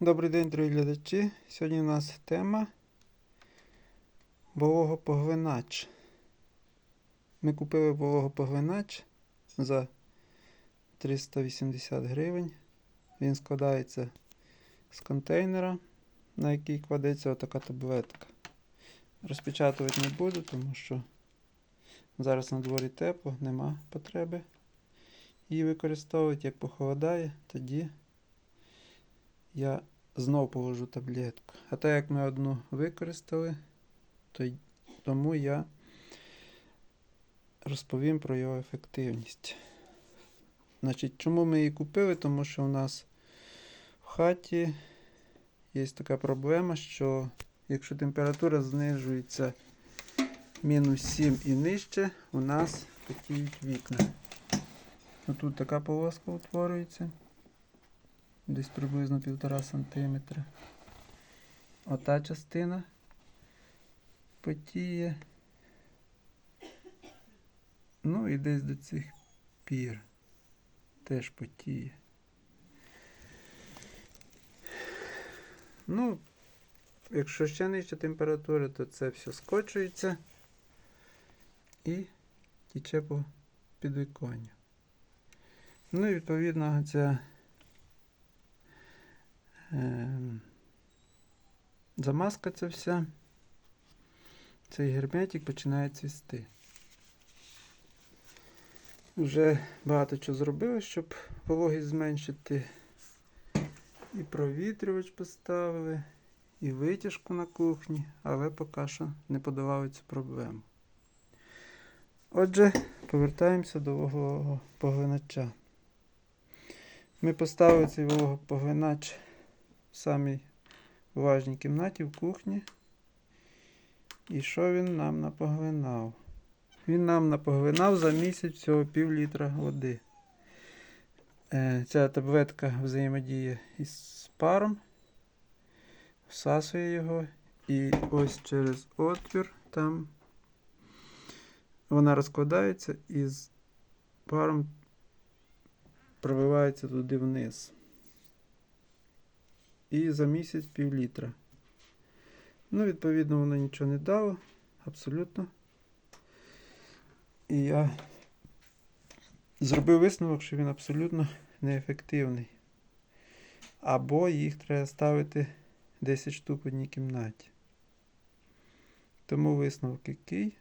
Добрий день, дорогі глядачі. Сьогодні у нас тема вологопоглинач. Ми купили вологопоглинач за 380 гривень. Він складається з контейнера, на який кладеться отака таблетка. Розпечатувати не буду, тому що зараз на дворі тепло, нема потреби її використовувати. Як похолодає, тоді я знов положу таблетку. А так як ми одну використали, то тому я розповім про його ефективність. Значить, чому ми її купили? Тому що у нас в хаті є така проблема, що якщо температура знижується мінус 7 і нижче, у нас потіють вікна. Тут така полоска утворюється десь приблизно 1,5 см. Ота частина потіє. Ну і десь до цих пір теж потіє. Ну, якщо ще нижча температура, то це все скочується і тіче по підвіконню. Ну і відповідно ця Замазка ця вся. Цей герметик починає цвісти. Вже багато чого зробили, щоб вологість зменшити. І провітрювач поставили, і витяжку на кухні, але поки що не подолали цю проблему. Отже, повертаємося до вологого поглинача. Ми поставили цей вологопоглинач самій влажній кімнаті в кухні. І що він нам напоглинав? Він нам напоглинав за місяць всього пів літра води. Е, Ця таблетка взаємодіє із паром, всасує його, і ось через отвір там вона розкладається і з паром пробивається туди вниз. І за місяць пів літра. Ну, відповідно, воно нічого не дало. Абсолютно. І я зробив висновок, що він абсолютно неефективний. Або їх треба ставити 10 штук в одній кімнаті. Тому висновок який?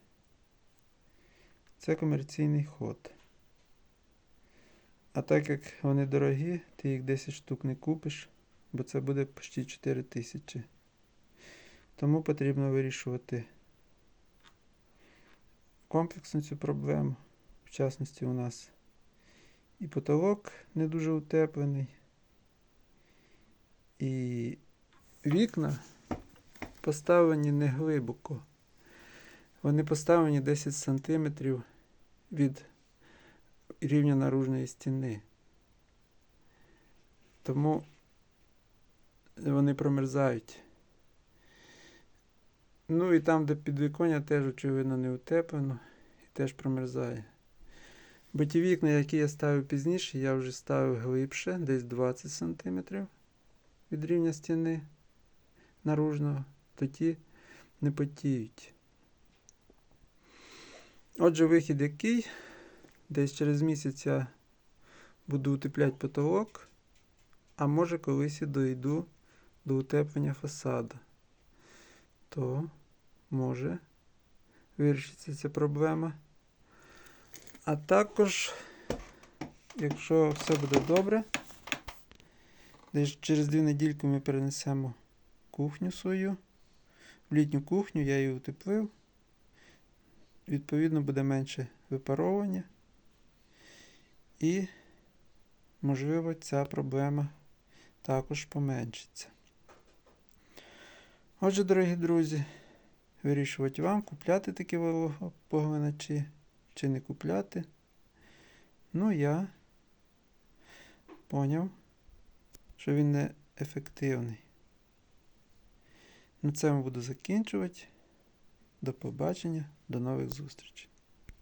Це комерційний ход. А так як вони дорогі, ти їх 10 штук не купиш бо це буде почти 4 тисячі. Тому потрібно вирішувати комплексно цю проблему. В частності, у нас і потолок не дуже утеплений, і вікна поставлені не глибоко. Вони поставлені 10 см від рівня наружної стіни. Тому вони промерзають. Ну і там, де підвіконня, теж, очевидно, не утеплено і теж промерзає. Бо ті вікна, які я ставив пізніше, я вже ставив глибше, десь 20 см від рівня стіни наружного, то ті не потіють. Отже, вихід який? Десь через місяць я буду утепляти потолок, а може колись і дойду до утеплення фасаду, то може вирішитися ця проблема. А також, якщо все буде добре, десь через дві недільки ми перенесемо кухню свою. В літню кухню я її утеплив. Відповідно, буде менше випаровування. І, можливо, ця проблема також поменшиться. Отже, дорогі друзі, вирішувати вам, купляти такі вологопоглиначі чи не купляти. Ну, я поняв, що він не ефективний. На цьому буду закінчувати. До побачення, до нових зустрічей.